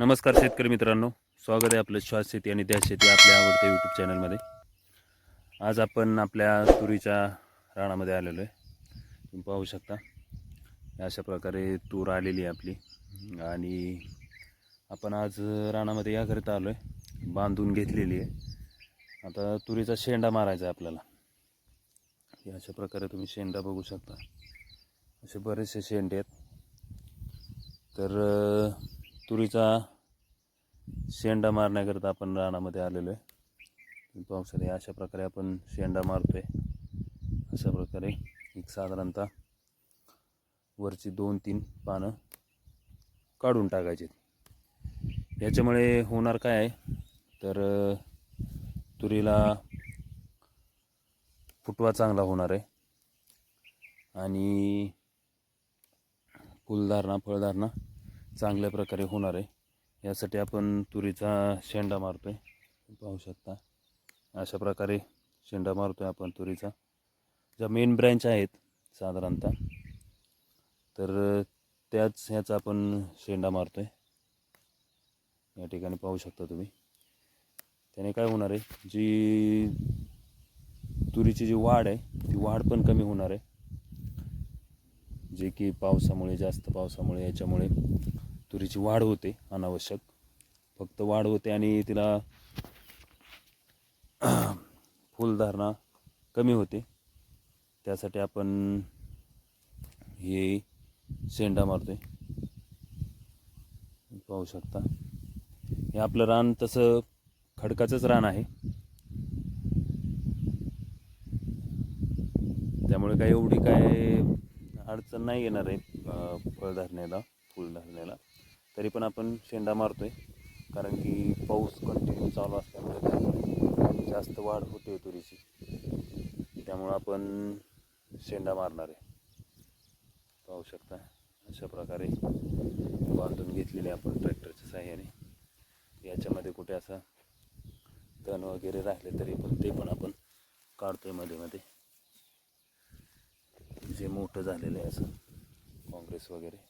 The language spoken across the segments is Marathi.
नमस्कार शेतकरी मित्रांनो. स्वागत आहे आपलं श्वास शेती आणि त्या शेती आपल्या आवडत्या यूट्यूब चॅनलमध्ये आज आपण आपल्या तुरीच्या रानामध्ये आलेलो आहे. तुम्ही पाहू शकता. अशा प्रकारे तूर आलेली आहे आपली. आणि आपण आज रानामध्ये याकरिता आलो आहे बांधून घेतलेली आहे. आता तुरीचा शेंडा मारायचा आहे आपल्याला. अशा प्रकारे तुम्ही शेंडा बघू शकता. असे बरेचसे शेंडे आहेत. तर तुरीचा शेंडा मारण्याकरता आपण रानामध्ये आलेलो आहे. पावसाने अशा प्रकारे आपण शेंडा मारतो आहे अशा प्रकारे एक साधारणतः वरची दोन तीन पानं काढून टाकायची याच्यामुळे होणार काय आहे? तर तुरीला फुटवा चांगला होणार आहे. आणि फुलधारणा फळधारणा चांगल्या प्रकारे होणार आहे. यासाठी आपण तुरीचा शेंडा मारतो आहे पाहू शकता. अशा प्रकारे शेंडा मारतो आहे आपण तुरीचा. ज्या मेन ब्रँच आहेत साधारणतः तर त्याच ह्याचा आपण शेंडा मारतो आहे या ठिकाणी पाहू शकता तुम्ही. त्याने काय होणार आहे? जी तुरीची जी वाढ आहे ती वाढ पण कमी होणार आहे. जे की पावसामुळे जास्त पावसामुळे याच्यामुळे तुरीची वाढ होते अनावश्यक. फक्त वाढ होते आणि तिला फुलधारणा कमी होते. त्यासाठी आपण हे शेंडा मारतोय. पाहू शकता. हे आपलं रान तसं खडकाचंच रान आहे. त्यामुळे काही एवढी काय अडचण नाही येणार आहे फळधारणेला फुलधारणेला. तरी पण आपण शेंडा मारतो आहे कारण की पाऊस कंटिन्यू चालू असल्यामुळे त्यामुळे जास्त वाढ होते तुरीची. त्यामुळं आपण शेंडा मारणार आहे. पाहू शकता अशा प्रकारे बांधून घेतलेले आपण ट्रॅक्टरच्या साह्याने. याच्यामध्ये कुठे असा तण वगैरे राहिले तरी पण ते पण आपण काढतोयमध्ये मध्ये. जे मोठं झालेलं आहे असं काँग्रेस वगैरे.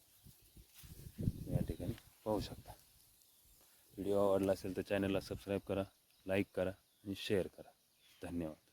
पाहू शकता. व्हिडिओ आवडला असेल तर चॅनलला सबस्क्राईब करा लाईक करा आणि शेअर करा. धन्यवाद.